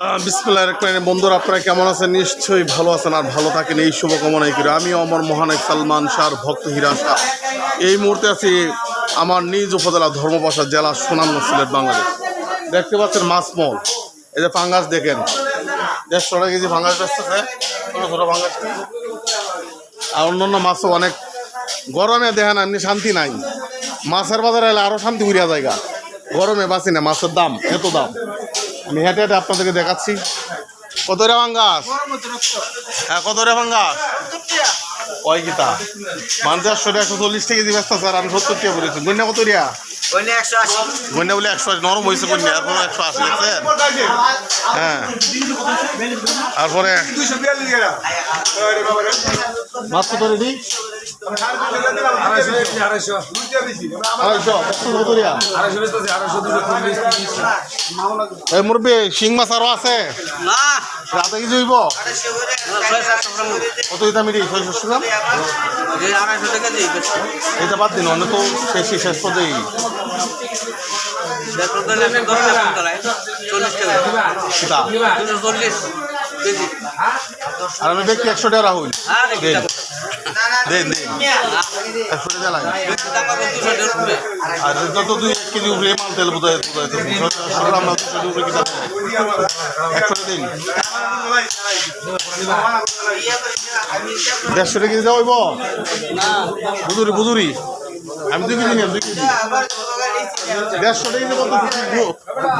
বিসমুল্লাহ বন্ধুরা, আপনারা কেমন আছেন? নিশ্চয়ই ভালো আছেন আর ভালো থাকেন। এই শুভকামনাই করি। আমি অমর মহানায়ক সালমান শাহর ভক্ত হীরা শাহ এই মুহূর্তে আছি আমার নিজ উপজেলা ধর্মপাশা জেলা সুনাম সিলেট, বাংলাদেশ। দেখতে পাচ্ছেন মাছ মল। এই যে ফাঙ্গাস দেখেন। দেড়শো টাকা কেজি ফাঙ্গাস বেচতেছে। ছোটো ছোটো ফাঙ্গাস। আর অন্যান্য মাছও অনেক। গরমে দেখেন, এমনি শান্তি নাই। মাছের বাজারে এলে আরও শান্তি উড়িয়া জায়গা গরমে বাঁচি না, মাছের দাম, এত দাম। আমি হেঁটে আপনাদেরকে দেখাচ্ছি। কত রে ভাঙ্গাস হ্যাঁ কত রে ভাঙ্গাস ওই গীতা মানুষ একশো চল্লিশ থেকে ব্যস্ত স্যার আমি সত্তর টাকা বলেছি গন্যা কত রিয়া? গন্যা বলে একশো আশি, নরম হয়েছে গন্যা এখন একশো আশি দেখছেন হ্যাঁ তারপরে মাছ কত রেডি আড়াইশো মুরব্বী শিং মাছ আরও আছে রাতে কি গ্রাম কত দিতাম এটি ছয়শো গ্রাম এটা বাদ দিন অন্য তো শেষ শেষ পর্যায়ে আর আমি একশো টাকা রাহুল। আর দুই এক তেল টাকা দেড়শো টাকা কেজি যাওয়াইব বুজুরি বুজুরি আমি দুই কেজি নিলাম দুই কেজি দেড়শো টাকা কেজি কত?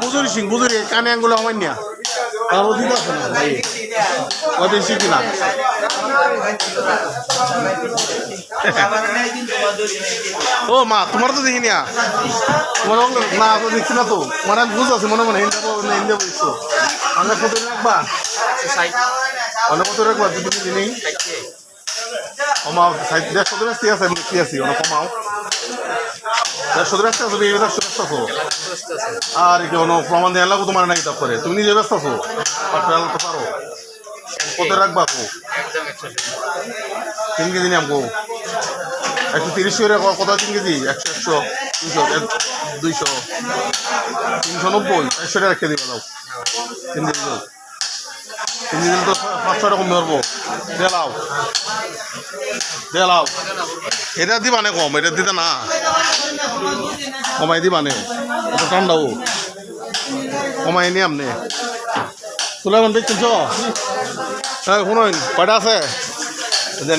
বুজুরি সিং বুজুরি কানে আঙ্গুলো আমার নিয়া। তার অধিক আছে না, ভাই? ও বেশি কিনা ও মা, তোমার তো দেখিনি তোমার না, তো দেখছি না তো। তোমার বুঝ আছে, মনে মনে, হিন্দা না হিন্দা বলছো আমরা কত রাখবা? অনেক কত রাখবা? দুটো দিনই কমাও দেড়শো আসতে আছে কমাও। দেড়শো দেড়শো ব্যস্ত আর কি, কোনো প্রমাণ দেওয়া লাগো তোমার নাকি করে তুমি নিজে ব্যস্ত আছো? তো পারো? কত রাখবা কো তিন কেজি নিয়ে আমকো একশো তিরিশ করে কত তিন কেজি? একশো একশো দুশো দুইশো, তিনশো নব্বই, একশো টাকা রেখে দিবে দাও তিন কেজি তিন কেজি তো পাঁচশো টাকা কমে ধরবো। দেলাও দেলাও এটা দিবা নে কম, এটা দিতে না। কমাই দিবা নে। এটা ঠান্ডাও কমাই নি। আমনে সুলাইমান দেখছেন চ? হ্যাঁ শুনুন, কয়টা আছে?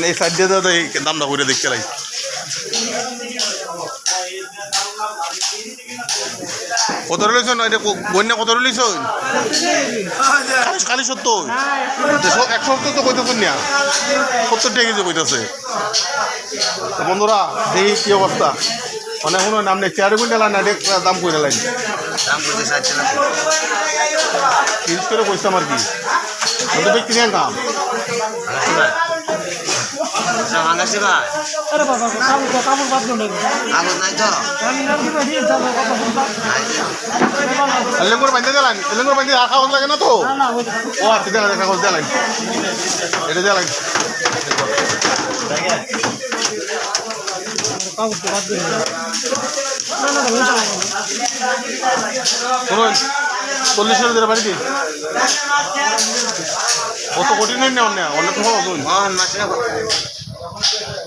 এই সাইড দিয়ে এই দামটা করে দেখতে লাই কত রইছ না এটা বন্যা কত রইছ খালি সত্তর এক সত্তর তো কইতেছেন না সত্তর টাকা কেজি কইতেছে বন্ধুরা দেখি কি অবস্থা মানে শুনুন আপনি চেয়ারে কুইন্টাল না ডেক দাম দাম চাইছে না তিরিশ করে কইতাম আর কি কিনে কাম লেঙ্গুর বান্ধে দিলাম লেঙ্গুর বান্ধে হল লাগে না তো? ও আচ্ছা দেখা কাগজ দিলাম এটা দিলাম চল্লিশ হাজার দিলে বাড়ি দিন কত কোটি নেই না অন্য অন্য মোহন মাসে Thank you.